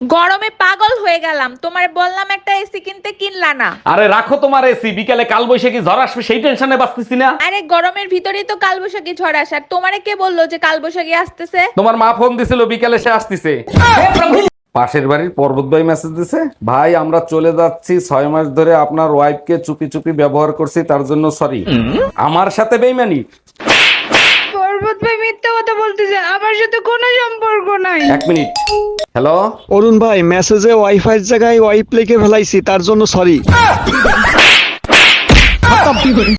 গরমে পাগল হয়ে গেলাম। তোমার বললাম একটা এসি কিনতে কিনলা না। আরে রাখো তোমার এসি বিকালে কাল বৈশাখী ঝড় আসবে সেই টেনশনে বাঁচতেছি না। আরে গরমের ভিতরেই তো কালবৈশাখী ঝড় আসার তোমারে কে বলল যে কালবৈশাখী আসতেছে? তোমার মা ফোন দিছিল বিকালে সে আসতেছে। পাশের বাড়ির পর্বত ভাই মেসেজ দিছে ভাই আমরা চলে যাচ্ছি ছয় মাস ধরে আপনার ওয়াইফকে চুপি চুপি ব্যবহার করছি তার জন্য সরি আমার সাথে বেইমানি। পর্বত ভাই মিথ্যা কথা বলতেছে আমার সাথে কোনো সম্পর্ক নাই। এক মিনিট। হ্যালো অরুণ ভাই মেসেজে ওয়াইফাই জায়গায় ওয়াইপ লিখে ফেলাইছি তার জন্য সরি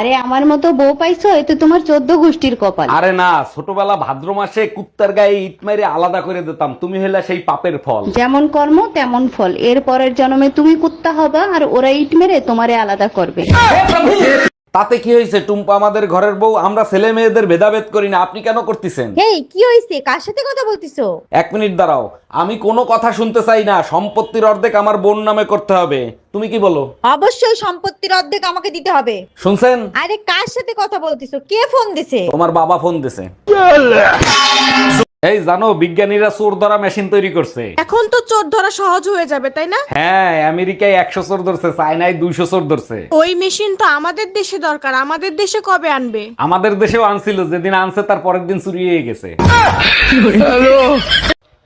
আরে আমার মতো বউ পাইছো এতে তোমার চোদ্দ গোষ্ঠীর কপাল। আরে না ছোটবেলা ভাদ্র মাসে কুত্তার গায়ে ইট মেরে আলাদা করে দিতাম তুমি হলে সেই পাপের ফল। যেমন কর্ম তেমন ফল। এর পরের জন্মে তুমি কুত্তা হবা আর ওরা ইট মেরে তোমারে আলাদা করবে। তাতে কি হয়েছে? টুম্পা আমাদের ঘরের বউ আমরা ছেলে মেয়েদের ভেদাভেদ করি না। আপনি কেন করতেছেন? এই কি হইছে কার সাথে কথা বলতিছো? এক মিনিট দাঁড়াও। আমি কোনো কথা শুনতে চাই না। সম্পত্তির অর্ধেক আমার বোন নামে করতে হবে। তুমি কি বলো? অবশ্যই সম্পত্তির অর্ধেক আমাকে দিতে হবে। শুনছেন? আরে কার সাথে কথা বলতিছো? কে ফোন দিছে? তোমার বাবা ফোন দিছে। এই জানো বিজ্ঞানীরা চোর ধরা মেশিন তৈরি করছে। এখন তো চোর ধরা সহজ হয়ে যাবে তাই না? হ্যাঁ আমেরিকায় একশো চোর ধরছে চায়নায় দুইশো চোর ধরছে। ওই মেশিন তো আমাদের দেশে দরকার আমাদের দেশে কবে আনবে? আমাদের দেশেও আনছিল যেদিন আনছে তার পরের দিন চুরি হয়ে গেছে।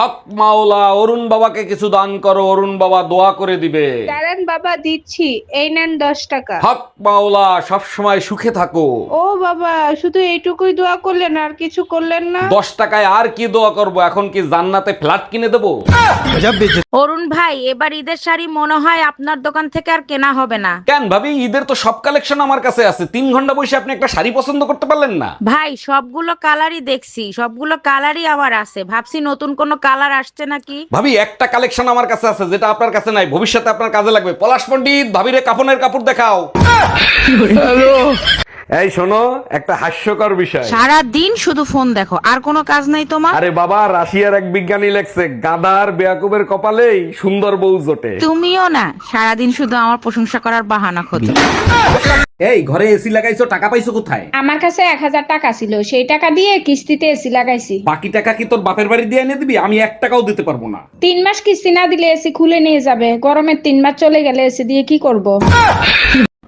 হক মাওলা অরুণ বাবাকে কিছু দান করো অরুণ বাবা দোয়া করে দিবে। দাঁড়ান বাবা দিচ্ছি এই নেন দশ টাকা। হক মাওলা সব সময় সুখে থাকো। ও বাবা শুধু এইটুকুই দোয়া করলেন আর কিছু করলেন না? দশ টাকায় আর কি দোয়া করব? এখন কি জান্নাতে ফ্ল্যাট কিনে দেবো? অরুণ ভাই এবার ঈদের শাড়ি মনে হয় আপনার দোকান থেকে আর কেনা হবে না। কেন ভাবি ঈদের তো সব কালেকশন আমার কাছে আছে। তিন ঘণ্টা বসে আপনি একটা শাড়ি পছন্দ করতে পারলেন না? ভাই সবগুলো কালারই দেখছি সবগুলো কালারই আমার আছে। ভাবছি নতুন কোনো কালার আসছে নাকি? ভাবি একটা কালেকশন আমার কাছে আছে যেটা আপনার কাছে নাই। ভবিষ্যতে আপনার কাজে লাগবে। পলাশ পণ্ডিত ভাবিরে কাপনের কাপড় দেখাও। এই শোনো একটা হাস্যকর বিষয়। সারা দিন শুধু ফোন দেখো আর কোনো কাজ নাই তোমার? আরে বাবা রাশিয়ার এক বিজ্ঞানী লেখছে গাদার বেয়াকুবের কপালেই সুন্দর বউ জোটে। তুমিও না সারাদিন শুধু আমার প্রশংসা করার বাহানা খোঁজো। এই ঘরে এসি লাগাইছো টাকা পাইছো কোথায়? আমার কাছে এক হাজার টাকা ছিল সেই টাকা দিয়ে কিস্তিতে এসি লাগাইছি। বাকি টাকা কি তোর বাপের বাড়ি দিয়ে এনে দিবি? আমি এক টাকাও দিতে পারব না। তিন মাস কিস্তি না দিলে এসি খুলে নিয়ে যাবে গরমের তিন মাস চলে গেলে এসি দিয়ে কি করব।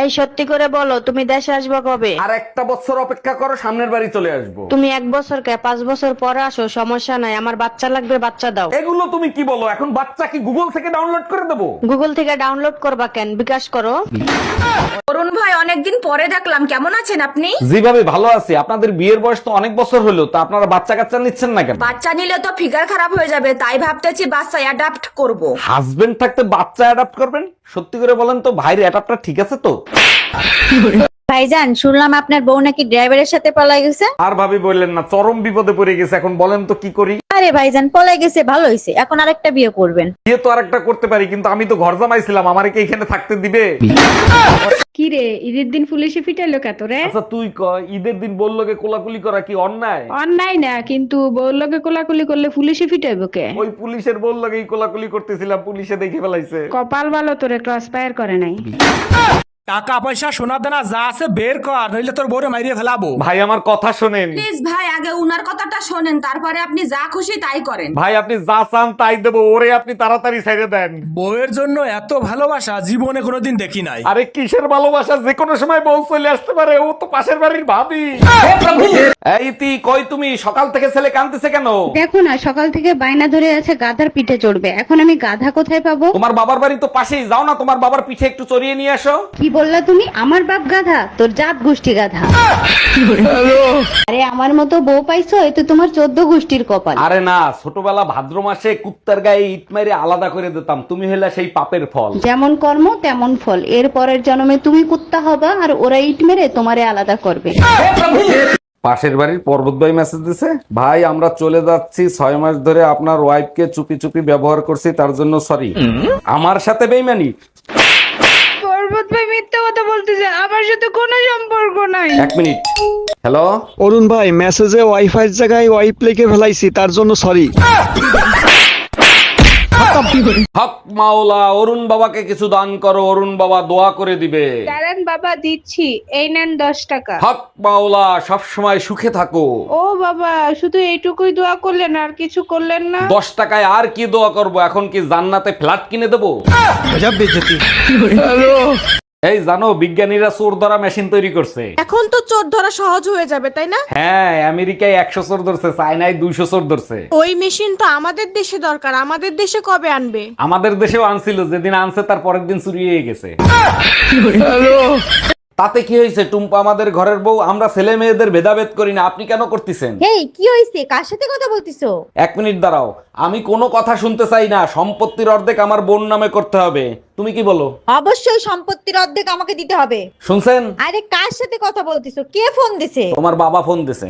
এই সত্যি করে বলো তুমি দেশে আসবে কবে? আর একটা বছর অপেক্ষা করো সামনের বাড়ি চলে আসব। তুমি এক বছর কে পাঁচ বছর পরে আসো সমস্যা নাই আমার বাচ্চা লাগবে বাচ্চা দাও। এগুলো তুমি কি বলো এখন বাচ্চা কি গুগল থেকে ডাউনলোড করে দেবো? গুগল থেকে ডাউনলোড করবা কেন? বিকাশ করো। অরুণ ভাই অনেকদিন পরে দেখলাম কেমন আছেন আপনি? যেভাবে ভালো আছি আপনাদের বিয়ের বয়স তো অনেক বছর হলো তা আপনারা বাচ্চা কাচ্চা নিচ্ছেন না কেন? বাচ্চা নিলে তো ফিগার খারাপ হয়ে যাবে তাই ভাবতেছি বাচ্চা অ্যাডাপ্ট করব। হাজবেন্ড থাকতে বাচ্চা অ্যাডাপ্ট করবেন? সত্যি করে বলেন তো ভাইয়ের অ্যাডাপ্টার ঠিক আছে তো? ভাইজান শুনলাম আপনার বউ নাকি ড্রাইভারের সাথে পলাই গেছে। আর ভাবি বললেন না চরম বিপদে পড়ে গেছে এখন বলেন তো কি করি? আরে ভাইজান পলাই গেছে ভালো হয়েছে এখন আরেকটা বিয়ে করবেন। বিয়ে তো আরেকটা করতে পারি কিন্তু আমি তো ঘর জামাইছিলাম আমার কি এখানে থাকতে দিবে? কি রে ঈদের দিন পুলিশে ফিটাইলো কত রে আচ্ছা তুই ক ঈদের দিন বলল কে কোলাকুলি করা কি অন্যায়? অন্যায় না কিন্তু বউলোকে কোলাকুলি করলে পুলিশে ফিটাইবো কে? ওই পুলিশের বলল এই কোলাকুলি করতেছিলাম পুলিশে দেখে ফেলাইছে। কপাল ভালো তোরে ক্রস ফায়ার করে নাই। টাকা পয়সা সোনা দানা যা আছে বের কর নইলে তোর বউরে মাইরিয়ে ফেলাবো। ভাই আমার কথা শোনেন। প্লিজ ভাই আগে উনার কথাটা শোনেন তারপরে আপনি যা খুশি তাই করেন। ভাই আপনি যা চান তাই দেবো ওরে আপনি তাড়াতাড়ি ছেড়ে দেন। বউয়ের জন্য এত ভালোবাসা জীবনে কোনোদিন দেখি নাই। আরে কিসের ভালোবাসা? যে কোনো সময় বউ চলে আসতে পারে ও তো পাশের বাড়ির ভাবি। এই তি কই তুমি? সকাল থেকে ছেলে কান্দতেছে কেন? দেখো না সকাল থেকে বায়না ধরে আছে গাধার পিঠে চড়বে। এখন আমি গাধা কোথায় পাবো? তোমার বাবার বাড়ি তো পাশেই যাও না তোমার বাবার পিঠে একটু চড়িয়ে নিয়ে আসো। কি বললা তুমি আমার বাপ গাধা তোর জাত গোষ্ঠী গাধা। আরে আমার মতো বউ পাইছো এতে তোমার চোদ্দ গোষ্ঠীর কপাল। আরে না ছোটবেলা ভাদ্র মাসে কুত্তার গায়ে ইট মেরে আলাদা করে দিতাম তুমি হলে সেই পাপের ফল। যেমন কর্ম তেমন ফল। এর পরের জন্মে তুমি কুত্তা হবা আর ওরা ইট মেরে তোমারে আলাদা করবে। পাশের বাড়ির পর্বত ভাই মেসেজ দিছে ভাই আমরা চলে যাচ্ছি ছয় মাস ধরে আপনার ওয়াইফকে চুপি চুপি ব্যবহার করছি তার জন্য সরি আমার সাথে বেইমানি পর্বত ভাই মিথ্যা কথা বলতেছে আমার সাথে কোনো সম্পর্ক নাই। এক মিনিট। হ্যালো অরুণ ভাই মেসেজে ওয়াইফাই এর জায়গায় ওয়াইফ লেখে ফেলাইছি তার জন্য সরি হক মাওলা অরুণ বাবাকে কিছু দান করো অরুণ বাবা দোয়া করে দিবে। দাঁড়ান বাবা দিচ্ছি এই নেন দশ টাকা। হক মাওলা সব সময় সুখে থাকো। ও বাবা শুধু এইটুকুই দোয়া করলেন আর কিছু করলেন না? দশ টাকায় আর কি দোয়া করব? এখন কি জান্নাতে ফ্ল্যাট কিনে দেবো? এই জানো বিজ্ঞানীরা চোর ধরা মেশিন তৈরি করছে। এখন তো চোর ধরা সহজ হয়ে যাবে তাই না? হ্যাঁ আমেরিকায় একশো চোর ধরছে চায়নায় দুইশো চোর ধরছে। ওই মেশিন তো আমাদের দেশে দরকার আমাদের দেশে কবে আনবে? আমাদের দেশেও আনছিল যেদিন আনছে তার পরের দিন চুরি হয়ে গেছে। তাতে কি হয়েছে? টুম্পা আমাদের ঘরের বউ আমরা ছেলে মেয়েদের ভেদাভেদ করি না। আপনি কেন করতেছেন? কি হইছে কার সাথে কথা বলতিছো? এক মিনিট দাঁড়াও। আমি কোনো কথা শুনতে চাই না। সম্পত্তির অর্ধেক আমার বোন নামে করতে হবে। তুমি কি বলো? অবশ্যই সম্পত্তির অর্ধেক আমাকে দিতে হবে। শুনছেন? আরে কার সাথে কথা বলতিছো? কে ফোন দিছে? তোমার বাবা ফোন দিছে।